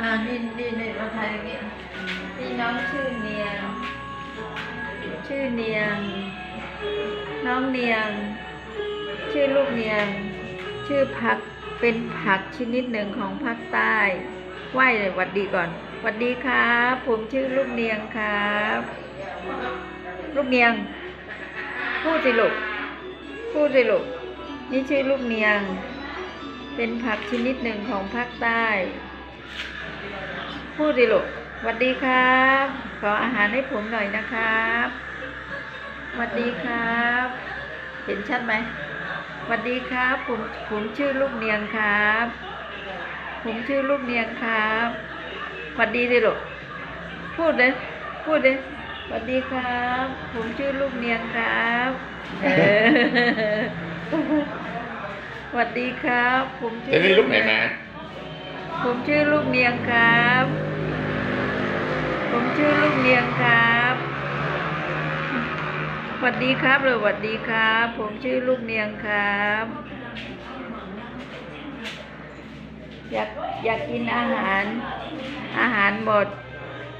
อ่านี่นี่นี่มาถ่ายอย่างนี้นี่น้องชื่อเนียง ชื่อเนียง น้องเนียง ชื่อลูกเนียง ชื่อผักเป็นผักชนิดหนึ่งของภาคใต้ไหวเลยหวัดดีก่อนหวัดดีครับ ผมชื่อลูกเนียงครับ ลูกเนียง พูดสิลูกพูดสิลูกนี่ชื่อลูกเนียง เป็นผักชนิดหนึ่งของภาคใต้ พูดสิลูกสวัสดีครับ ขออาหารให้ผมหน่อยนะครับสวัสดีครับ เห็นชัดไหมสวัสดีครับ ผมผมชื่อลูกเนียงครับ ผมชื่อลูกเนียงครับสวัสดีสิลูกพูดเลยพูดเลยสวัสดีครับ ผมชื่อลูกเนียงครับเออสวัสดีครับ ผมชื่จะอได้ลูกไหนมา ผมชื่อลูกเนียงครับ ผมชื่อลูกเนียงครับสวัสดีครับเลยสวัสดีครับ ผมชื่อลูกเนียงครับ อยากอยากกินอาหาร อาหารหมด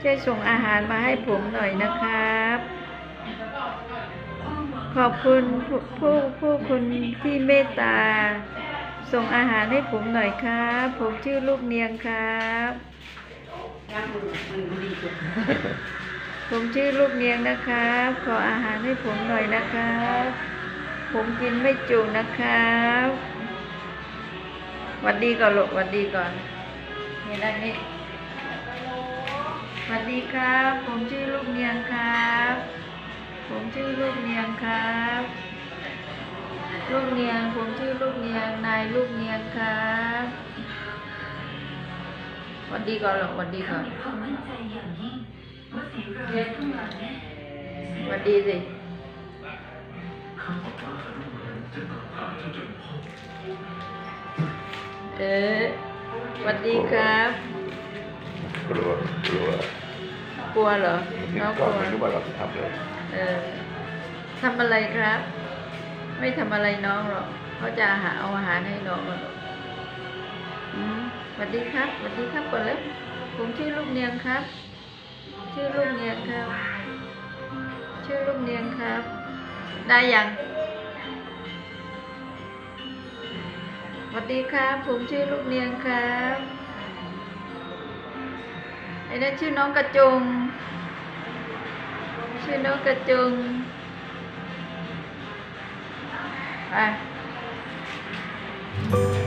ช่วยส่งอาหารมาให้ผมหน่อยนะครับ ขอบคุณผู้ผู้ผู้คุณที่เมตตา ส่งอาหารให้ผมหน่อยครับ ผมชื่อลูกเนียงครับ ผมชื่อลูกเนียงนะครับ ขออาหารให้ผมหน่อยนะครับ ผมกินไม่จุนะครับหวัดดีก่อนลูกหวัดดีก่อนนี่ด้านนี้หวัดดีครับ ผมชื่อลูกเนียงครับ ผมชื่อลูกเนียงครับ ลูกเนียง ผมชื่อลูกเนียงนาย ลูกเนียงครับหวัดดีก่อนหรอกหวัดดีก่อนหวัดดีสิเออหวัดดีครับ กลัว กลัว กลัวเหรอติดน้องกกล้อลังวไม่รู้ว่าเราจะทำเลยเออทำอะไรครับ ไม่ทำอะไรน้องหรอก เขาจะหาเอาอาหารให้น้องหรอกอืมสวัสดีครับสวัสดีครับก่อนแล้วผมชื่อลูกเนียงครับ ชื่อลูกเนียงครับ ชื่อลูกเนียงครับ ได้ยังสวัสดีครับ ผมชื่อลูกเนียงครับไอ้นั่นชื่อน้องกระจงชื่อน้องกระจงไป Thank you.